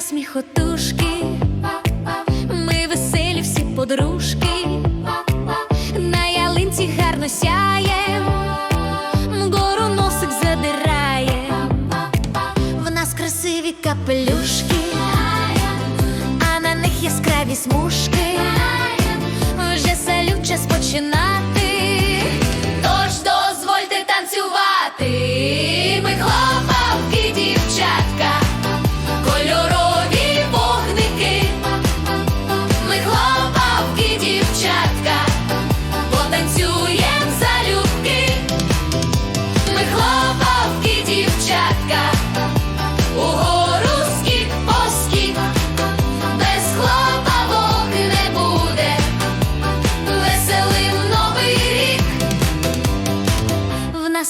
сміхотушки, ми веселі всі подружки, на ялинці гарно сяє, вгору носик задирає, в нас красиві капелюшки, а на них яскраві смужки, вже салют час починати.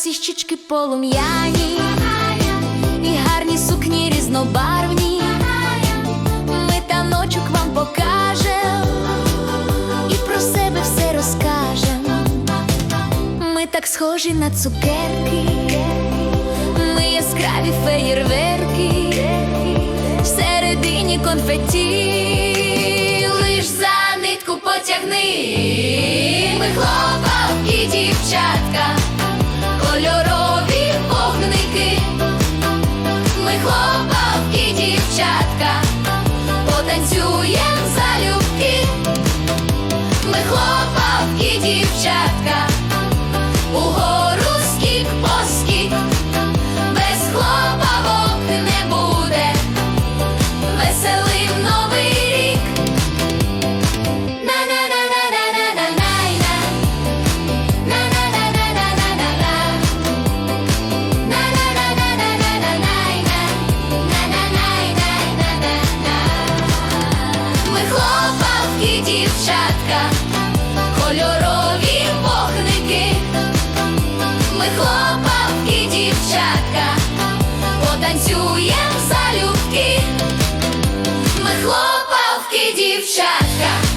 Нас і щічки полум'яні, і гарні сукні різнобарвні. Ми таночок вам покажем і про себе все розкажем. Ми так схожі на цукерки, ми яскраві феєрверки, всередині конфеті, лиш за нитку потягни, ми хлопавки, дівчатка, дівчатка, потанцюєм залюбки, ми хлопавки, дівчатка, угору скік поскік дівчатка, кольорові вогники, ми хлопавки, дівчатка, потанцюємо залюбки, ми хлопавки, дівчатка.